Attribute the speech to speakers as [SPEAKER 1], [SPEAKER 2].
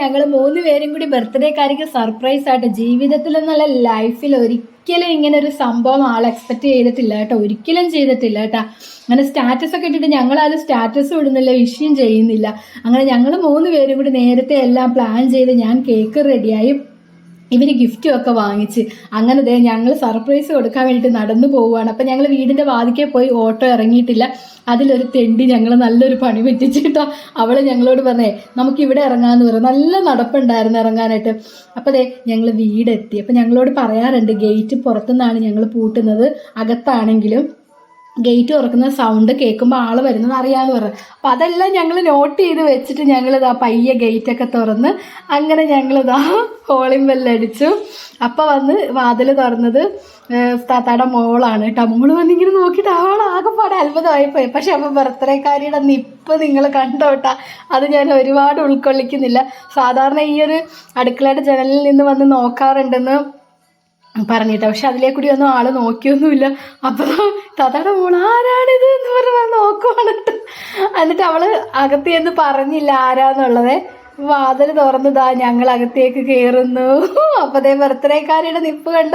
[SPEAKER 1] ഞങ്ങൾ മൂന്ന് പേരും കൂടി ബർത്ത്ഡേ ബർത്ത്ഡേക്കാർക്ക് സർപ്രൈസ് ആയിട്ട് ജീവിതത്തിൽ നല്ല ലൈഫിൽ ഒരിക്കലും ഇങ്ങനെ ഒരു സംഭവം ആൾ എക്സ്പെക്ട് ചെയ്തിട്ടില്ല കേട്ടോ. ഒരിക്കലും ചെയ്തിട്ടില്ല കേട്ടോ. അങ്ങനെ സ്റ്റാറ്റസ് ഒക്കെ ഇട്ടിട്ട് ഞങ്ങൾ ഞങ്ങളാരും സ്റ്റാറ്റസ് ഇടുന്നില്ല വിഷയം ചെയ്യുന്നില്ല. അങ്ങനെ ഞങ്ങൾ മൂന്ന് പേരും കൂടി നേരത്തെ എല്ലാം പ്ലാൻ ചെയ്ത് ഞാൻ കേക്ക് റെഡിയായി ഇവർ ഗിഫ്റ്റും ഒക്കെ വാങ്ങിച്ച്. അങ്ങനെ ദേ ഞങ്ങൾ സർപ്രൈസ് കൊടുക്കാൻ വേണ്ടിയിട്ട് നടന്നു പോവുകയാണ്. അപ്പം ഞങ്ങൾ വീടിന്റെ വാതിക്കെ പോയി ഓട്ടോ ഇറങ്ങിയിട്ടില്ല. അതിലൊരു തെണ്ടി ഞങ്ങൾ നല്ലൊരു പണി പറ്റിച്ചിട്ടോ അവൾ ഞങ്ങളോട് പറഞ്ഞേ നമുക്ക് ഇവിടെ ഇറങ്ങാന്ന് പറഞ്ഞു നല്ല നടപ്പുണ്ടായിരുന്നു ഇറങ്ങാനായിട്ട്. അപ്പോൾ ദേ ഞങ്ങൾ വീടെത്തി. അപ്പം ഞങ്ങളോട് പറയാറുണ്ട് ഗേറ്റ് പുറത്തുനിന്നാണ് ഞങ്ങൾ പൂട്ടുന്നത്. അകത്താണെങ്കിലും ഗേറ്റ് തുറക്കുന്ന സൗണ്ട് കേൾക്കുമ്പോൾ ആൾ വരുന്നത് അറിയാമെന്ന് പറഞ്ഞു. അപ്പം അതെല്ലാം ഞങ്ങൾ നോട്ട് ചെയ്ത് വെച്ചിട്ട് ഞങ്ങളിതാ പയ്യെ ഗേറ്റൊക്കെ തുറന്ന് അങ്ങനെ ഞങ്ങളിതാ ഹോളിംഗ് ബെല്ലടിച്ചു അപ്പം വന്ന് വാതിൽ തുറന്നത് താത്താടെ മോളാണ് കേട്ടോ. മോൾ വന്നിങ്ങനെ നോക്കിയിട്ട് അവൾ ആകെപ്പാടെ അത്ഭുതമായി പോയി. പക്ഷെ അപ്പം ബർത്ത്ഡേക്കാരിയുടെ നിപ്പ് നിങ്ങൾ കണ്ടോട്ടാ അത് ഞാൻ ഒരുപാട് ഉൾക്കൊള്ളിക്കുന്നില്ല. സാധാരണ ഈ ഒരു അടുക്കളയുടെ ജനലിൽ നിന്ന് വന്ന് നോക്കാറുണ്ടെന്ന് പറഞ്ഞിട്ട്. പക്ഷെ അതിലേ കൂടി ഒന്നും ആൾ നോക്കിയൊന്നുമില്ല. അപ്പൊ തതയുടെ മോൾ ആരാണിത്? എന്ന് പറഞ്ഞ് നോക്കുവാണ് ട്ടോ. എന്നിട്ട് അവൾ അകത്തേന്ന് പറഞ്ഞില്ല ആരാന്നുള്ളത്. വാതിൽ തുറന്നതാ ഞങ്ങൾ അകത്തേക്ക് കയറുന്നു അപ്പതേ ബർത്ത്ഡേക്കാരിയുടെ നിപ്പ് കണ്ടോ?